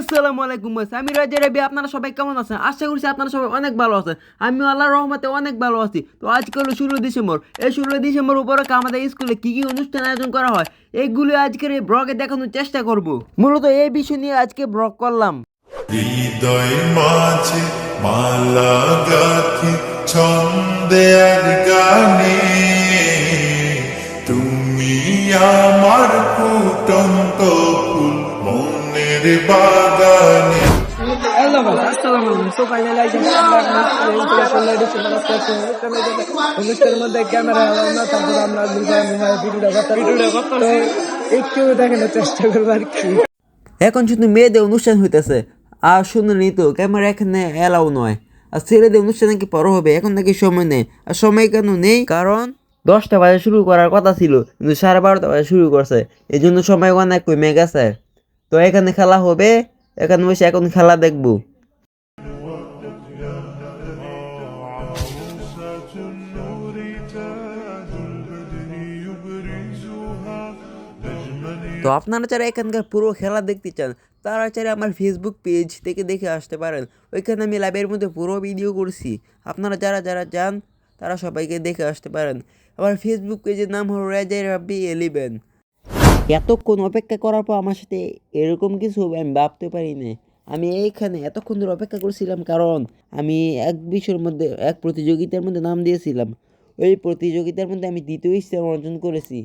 আসসালামু আলাইকুম বস আমি রাজা রবি, আপনারা সবাই কেমন আছেন? আশা করছি আপনারা সবাই অনেক ভালো আছেন। আমি আল্লাহর রহমতে অনেক ভালো আছি। তো আজকে হলো ষোলো ডিসেম্বর। এই ষোলো ডিসেম্বর উপলক্ষে আমাদের স্কুলে কি কি অনুষ্ঠান আয়োজন করা হয় এইগুলো আজকের এই ব্লগে দেখানোর চেষ্টা করব। মূলত এই বিষয় নিয়ে আজকে ব্লগ করলাম। তুমি আমার ফুটন্ত ফুল বাগানে এখন শুধু মেয়েদের অনুষ্ঠান হইতেছে, আর শুনুনি তো, ক্যামেরা এখানে এলাও নয়। আর ছেলেদের অনুষ্ঠান নাকি পর হবে? এখন নাকি সময় নেই। আর সময় কেন নেই? কারণ দশটা বাজে শুরু করার কথা ছিল, কিন্তু সাড়ে বারোটা বাজে শুরু করছে। এই জন্য সময় অনেক কমে গেছে। তো এখানে খেলা হবে, এখানে বসে এখন খেলা দেখব। তো আপনারা যারা এখানকার পুরো খেলা দেখতে চান, তারা চাইলে আমার ফেসবুক পেজ থেকে দেখে আসতে পারেন। ওইখানে আমি লাইভের মধ্যে পুরো ভিডিও করছি। আপনারা যারা যারা যান, তারা সবাইকে দেখে আসতে পারেন। আমার ফেসবুক পেজের নাম হলো রাজাই রাব্বি এলিভেন এতক্ষণ অপেক্ষা করার পর আমার সাথে এরকম কিছু হবে, আমি ভাবতে পারি না আমি এইখানে এতক্ষণ ধরে অপেক্ষা করছিলাম, কারণ আমি এক বিষয়ের মধ্যে, এক প্রতিযোগিতার মধ্যে নাম দিয়েছিলাম। ওই প্রতিযোগিতার মধ্যে আমি দ্বিতীয় স্থান অর্জন করেছি।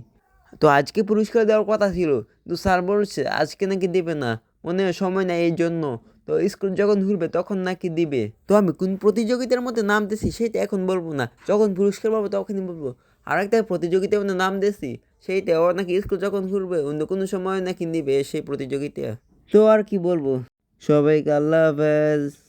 তো আজকে পুরস্কার দেওয়ার কথা ছিল, তো স্যার বলছে, আজকে নাকি দেবে না, মনে সময় নেই এই জন্য। তো স্কুল যখন ঘুরবে, তখন নাকি দিবে। তো আমি কোন প্রতিযোগিতার মধ্যে নাম দিয়েছি, সেটা এখন বলব না। যখন পুরস্কার পাবো তখনই বলব। আর একটা প্রতিযোগিতার মধ্যে নাম দিয়েছি, সেইটা ওর নাকি স্কুল যখন ঘুরবে, অন্য কোনো সময় নাকি নিবে সেই প্রতিযোগিতা তো আর কি বলব? সবাইকে আল্লাহ হাফেজ।